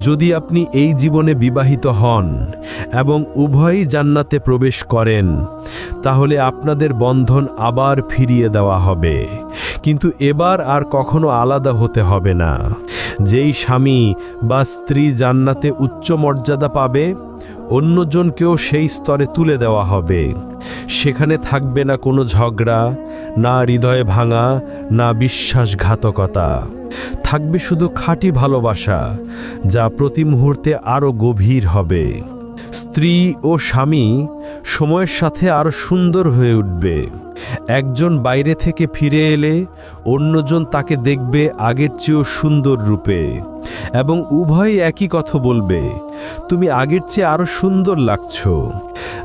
যদি আপনি এই জীবনে বিবাহিত হন এবং উভয়ই জান্নাতে প্রবেশ করেন, তাহলে আপনাদের বন্ধন আবার ফিরিয়ে দেওয়া হবে। কিন্তু এবার আর কখনো আলাদা হতে হবে না। যেই স্বামী বা স্ত্রী জান্নাতে উচ্চ মর্যাদা পাবে, অন্যজনকেও সেই স্তরে তুলে দেওয়া হবে। সেখানে থাকবে না কোনো ঝগড়া, না হৃদয় ভাঙা, না বিশ্বাসঘাতকতা। থাকবে শুধু খাঁটি ভালোবাসা, যা প্রতি মুহূর্তে আরও গভীর হবে। স্ত্রী ও স্বামী সময়ের সাথে আরও সুন্দর হয়ে উঠবে। একজন বাইরে থেকে ফিরে এলে অন্যজন তাকে দেখবে আগের চেয়েও সুন্দর রূপে। এবং উভয়ই একই কথা বলবে, তুমি আগের চেয়ে আরও সুন্দর লাগছ।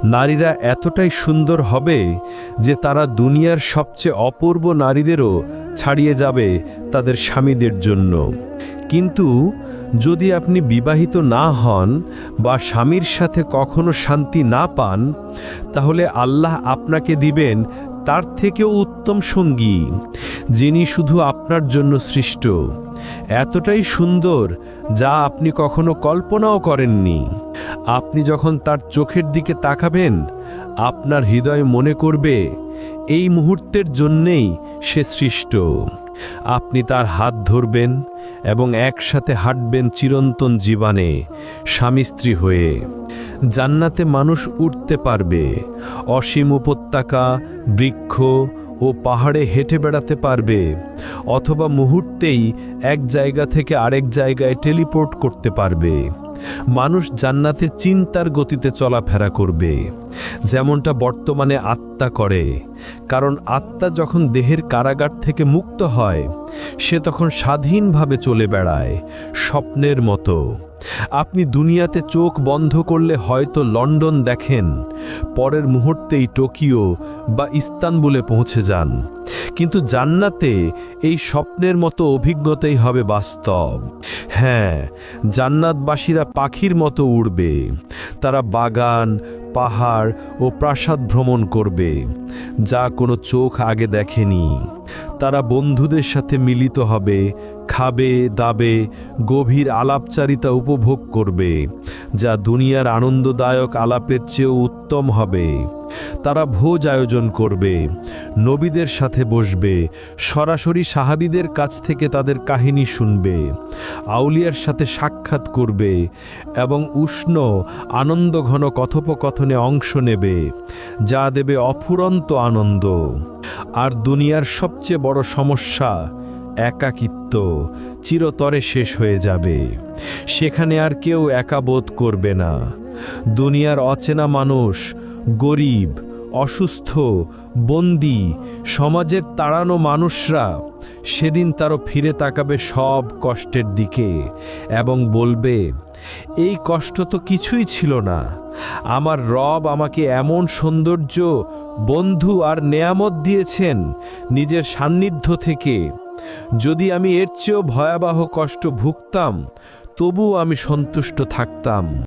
নারীরা এতটাই সুন্দর হবে যে তারা দুনিয়ার সবচেয়ে অপূর্ব নারীদেরও ছাড়িয়ে যাবে তাদের স্বামীদের জন্য। কিন্তু যদি আপনি বিবাহিত না হন বা স্বামীর সাথে কখনো শান্তি না পান, তাহলে আল্লাহ আপনাকে দিবেন তার থেকেও উত্তম সঙ্গী, যিনি শুধু আপনার জন্য সৃষ্ট। এতটাই সুন্দর যা আপনি কখনো কল্পনাও করেননি। আপনি যখন তার চোখের দিকে তাকাবেন, আপনার হৃদয় মনে করবে, এই মুহূর্তের জন্যেই সে সৃষ্ট। আপনি তার হাত ধরবেন এবং একসাথে হাঁটবেন চিরন্তন জীবনে স্বামী স্ত্রী হয়ে। জান্নাতে মানুষ উঠতে পারবে, অসীম উপত্যকা, বৃক্ষ ও পাহাড়ে হেঁটে বেড়াতে পারবে, অথবা মুহূর্তেই এক জায়গা থেকে আরেক জায়গায় টেলিপোর্ট করতে পারবে। মানুষ জান্নাতে চিন্তার গতিতে চলাফেরা করবে। যেমনটা বর্তমানে আত্মা করে। কারণ আত্মা যখন দেহের কারাগার থেকে মুক্ত হয়, সে তখন স্বাধীনভাবে চলে বেড়ায় স্বপ্নের মতো। আপনি দুনিয়াতে চোখ বন্ধ করলে হয়তো লন্ডন দেখেন, পরের মুহূর্তেই টোকিও বা ইস্তানবুলে পৌঁছে যান। কিন্তু জান্নাতে এই স্বপ্নের মতো অভিজ্ঞতাই হবে বাস্তব। হ্যাঁ জান্নাতবাসীরা পাখির মতো উড়বে। তারা বাগান, পাহাড় ও প্রাসাদ ভ্রমণ করবে, যা কোনো চোখ আগে দেখেনি। তারা বন্ধুদের সাথে মিলিত হবে, খাবে, দাবে, গভীর আলাপচারিতা উপভোগ করবে, যা দুনিয়ার আনন্দদায়ক আলাপের চেয়েও উত্তম হবে। তারা ভোজ আয়োজন করবে নবীদের সাথে বসবে। সরাসরি সাহাবিদের কাছ থেকে তাদের কাহিনী শুনবে। আউলিয়ার সাথে সাক্ষাৎ করবে এবং উষ্ণ, আনন্দঘন কথোপকথনে অংশ নেবে, যা দেবে অফুরন্ত আনন্দ। আর দুনিয়ার সবচেয়ে বড় সমস্যা, একাকিত্ব চিরতরে শেষ হয়ে যাবে। সেখানে আর কেউ একা বোধ করবে না। দুনিয়ার অচেনা মানুষ, গরিব অসুস্থ, বন্দি, সমাজের তাড়ানো মানুষরা সেদিন তারও ফিরে তাকাবে সব কষ্টের দিকে এবং বলবে, এই কষ্ট তো কিছুই ছিল না। আমার রব আমাকে এমন সৌন্দর্য, বন্ধু আর নেয়ামত দিয়েছেন নিজের সান্নিধ্য থেকে। যদি আমি এর চেয়েও ভয়াবহ কষ্ট ভুগতাম, তবুও আমি সন্তুষ্ট থাকতাম।